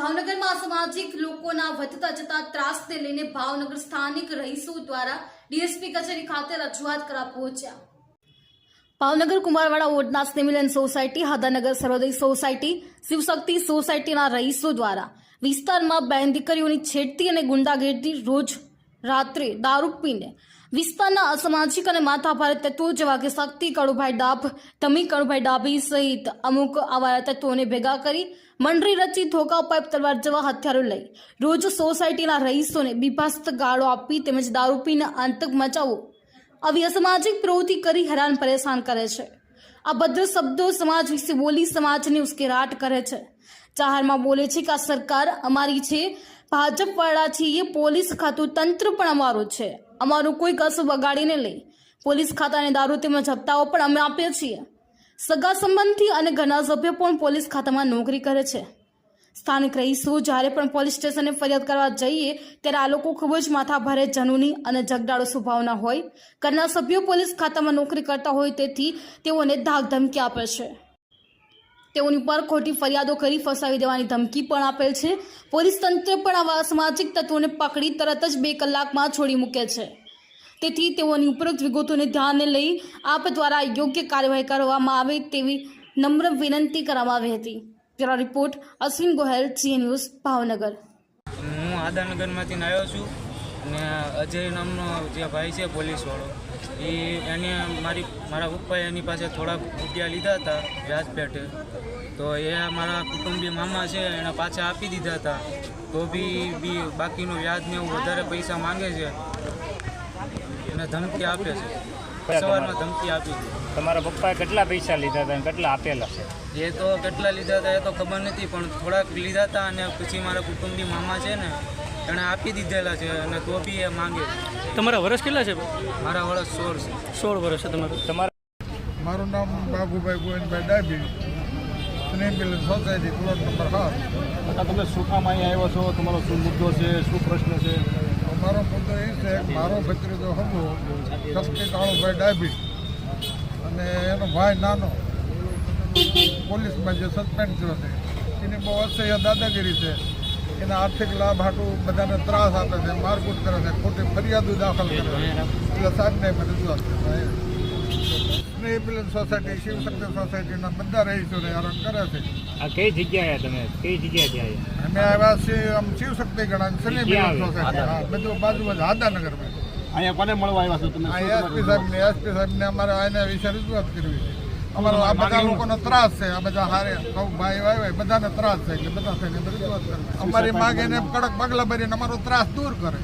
ભાવનગરમાં અસામાજિક લોકોના વધતા જતા ત્રાસને લઈને ભાવનગર સ્થાનિક રહીશો દ્વારા ડીએસપી કચેરી ખાતે રજૂઆત કરવા પહોંચ્યા. ભાવનગર કુમારવાડા વોર્ડના સ્નેમિલન સોસાયટી, હદાનગર સર્વોદય સોસાયટી, શિવશક્તિ સોસાયટીના રહીશો દ્વારા વિસ્તારમાં બેન દીકરીઓની છેડતી અને ગુંડાગીરી રોજ રાત્રે દારૂ પીને. વિસ્તારના અસામાજિક અને માથાભારે તત્વો જેવા કે શક્તિ, કળુભાઈ ડાભ તમી કળુભાઈ ડાભી સહિત અમુક આવા તત્વોને ભેગા કરી મંડળી રચી ધોકા પાઇપ તલવાર જેવા હથિયારો લઈ રોજ સોસાયટીના રહીશોને બીભાસ્ત ગાળો આપી તેમજ દારૂ પીને આતંક મચાવવો. આવી અસામાજિક પ્રવૃત્તિ કરી હેરાન પરેશાન કરે છે. આ ભદ્ર શબ્દો સમાજ વિશે બોલી સમાજને ઉશ્કેરાટ કરે છે. જાહેરમાં બોલે છે કે આ સરકાર અમારી છે ભાજપ વાળા છીએ પોલીસ ખાતું તંત્ર પણ અમારું છે. અમારું કોઈ કશું બગાડીને લઈ પોલીસ ખાતાને દારૂ તેમજ હપ્તાઓ પણ અમે આપીએ છીએ. સગા સંબંધી અને ઘણા સભ્યો પણ પોલીસ ખાતામાં નોકરી કરે છે. સ્થાનિક રહીશો જ્યારે પણ પોલીસ સ્ટેશને ફરિયાદ કરવા જઈએ, ત્યારે આ લોકો ખૂબ જ માથાભારે જનૂની અને જગડાળો સ્વભાવના હોય. ઘરના સભ્યો પોલીસ ખાતામાં નોકરી કરતા હોય તેથી તેઓને ધાક ધમકી આપે છે. તેઓની પર ખોટી ફરિયાદો કરી ફસાવી દેવાની ધમકી પણ આપેલ છે. પોલીસ તંત્ર પણ આવા સામાજિક તત્વોને પકડી તરત જ બે કલાકમાં છોડી મૂકે છે. તેથી તેઓની ઉપરોક્ત વિગતોને ધ્યાને લઈ આપ દ્વારા યોગ્ય કાર્યવાહી કરવામાં આવે તેવી નમ્ર વિનંતી કરવામાં આવી હતી. તેનો રિપોર્ટ, અશ્વિન ગોહેલ જી ન્યૂઝ, ભાવનગર. હું આદાનગરમાંથી આવ્યો છું અને અજય નામનો જે ભાઈ છે પોલીસવાળો. એ એને મારી, મારા પપ્પાએ એની પાસે થોડાક રૂપિયા લીધા હતા, વ્યાજ પેટે તો એ મારા કુટુંબી મામા છે, એને પાછા આપી દીધા હતા. તો બી બી બાકીનું વ્યાજ ને એવું વધારે પૈસા માંગે છે. એને ધમકી આપે છે. સવારમાં ધમકી આપી હતી તમારા પપ્પાએ કેટલા પૈસા લીધા હતા અને કેટલા આપેલા છે? એ તો કેટલા લીધા હતા એ તો ખબર નથી પણ થોડાક લીધા હતા અને પછી મારા કુટુંબની મામા છે ને એણે આપી દીધેલા છે અને તો બી એ માંગે તમારા વર્ષ કેટલા છે? મારા વર્ષ સોળ છે. સોળ વર્ષ છે તમારું. તમારા મારું નામ બાબુભાઈ ગોવિંદભાઈ ડાબી સ્નેહમિલન સોસાયટી પ્લોટ નંબર સાત. તમે શું કામ અહીં આવ્યો છો? તમારો શું મુદ્દો છે? શું પ્રશ્ન છે? મારો મુદ્દો એ છે મારો ભત્રીજો હતો શક્તિ કાળુભાઈ ડાબી અને એનો ભાઈ નાનો પોલીસમાં જે સસ્પેન્ડ થયો છે એની બહુ અસહ્ય દાદાગીરી છે. એના આર્થિક લાભ હાટું બધાને ત્રાસ આપે છે મારકૂટ કરે છે ખોટી ફરિયાદો દાખલ કરે છે. એટલે સાહેબને મને રજૂઆત છે સ્નેહમિલન સોસાયટી શિવશક્તિ સોસાયટીના બધા રહીશોને હેરાન કરે છે. આ કઈ જગ્યાએ તમે? કઈ જગ્યાએ અમે આવ્યા છીએ આમ શિવશક્તિ ગણા શનિ ક્યાં સોસાયટી બધું બાજુમાં હાદાનગરમાં અહીંયા કોને મળવા આવ્યા છો? તમે એસપી સાહેબને એસપી સાહેબને અમારે આના વિશે રજૂઆત કરવી છે. અમારો આ બધા લોકોનો ત્રાસ છે. આ બધા હારે સૌ ભાઈ ભાઈ બધાને ત્રાસ છે એટલે બધા થઈને રજૂઆત કરે અમારી માંગ એને કડક પગલા ભરીને અમારો ત્રાસ દૂર કરે.